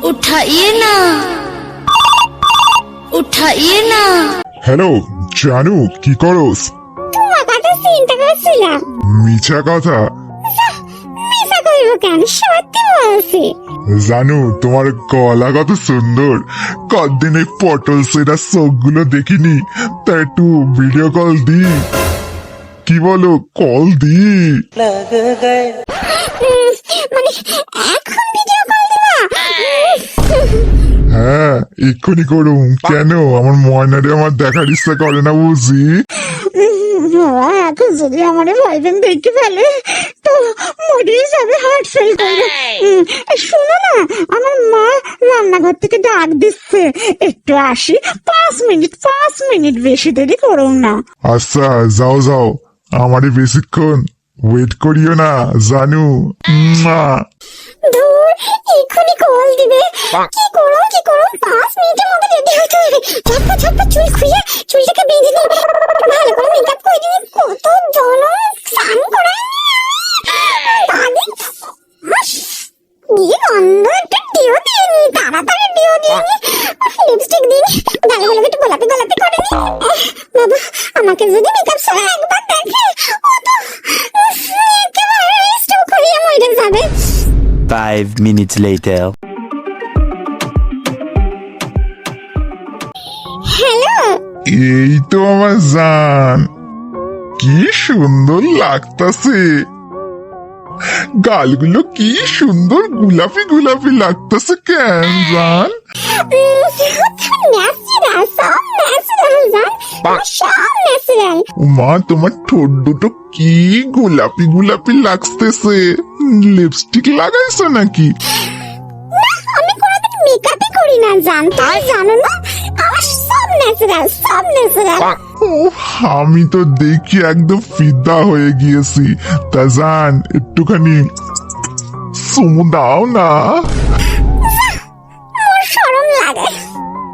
उठाइए ना उठाइए ना হ্যালো জানু কি করস তোমার কথা চিন্তা করছিলাম মিছা কথা মিশা করব কেন সত্যি বলছি জানু তোমার গলা কত সুন্দর কতদিন এই পটল সেরা চোখগুলো দেখিনি তা একটু ভিডিও কল দি কি বলো কল দি लग गए উম, মানে এখন এক্ষুনি করুম। কেন? আমার ময়নারে আমার দেখার ইচ্ছা করে না বুঝি? বাবা এখন যদি আমার বয়ফ্রেন্ড দেখতে ফেলে তো মরেই যাবে হার্ট ফেল উম, শোনো না আমার মা রান্নাঘর থেকে ডাক দিচ্ছে। একটু আসি পাঁচ মিনিট পাঁচ মিনিট বেশি দেরি করো না। আচ্ছা যাও যাও। আমারে বেশিক্ষণ। ওয়েট করিও না জানু। মুয়া। ধুর এক্ষুনি কল দিবে। কি করো কি করো গিয়ে গন্ধ একটা ডিও দিয়ে নি তাড়াতাড়ি ডিও দিয়ে নি। লিপস্টিক দিন গালগুলোকে একটু গোলাপি গোলাপি করে নি। বাবা আমাকে যদি মেকআপ ছাড়া একবার দেখে ও তো একেবারে স্ট্রোক হয়ে মরে যাবে। Five minutes later. হ্যালো এই তো আমার জান। কি সুন্দর লাগতাছে। গালগুলো কি সুন্দর গোলাপি গোলাপি লাগতেছে কেন জান? মা তোমার ঠোঁট দুটো কি গোলাপি গোলাপি লাগতেছে? লিপস্টিক লাগাইছো নাকি? আমি কোনোদিন মেকআপই করি না জান তুমি জানো না? আমার সব ন্যাচারাল সব ন্যাচারাল ও আমি তো দেখি একদম ফিদা হয়ে গিয়েছি। তাজান একটুখানি সুমু দাও না। লাগে।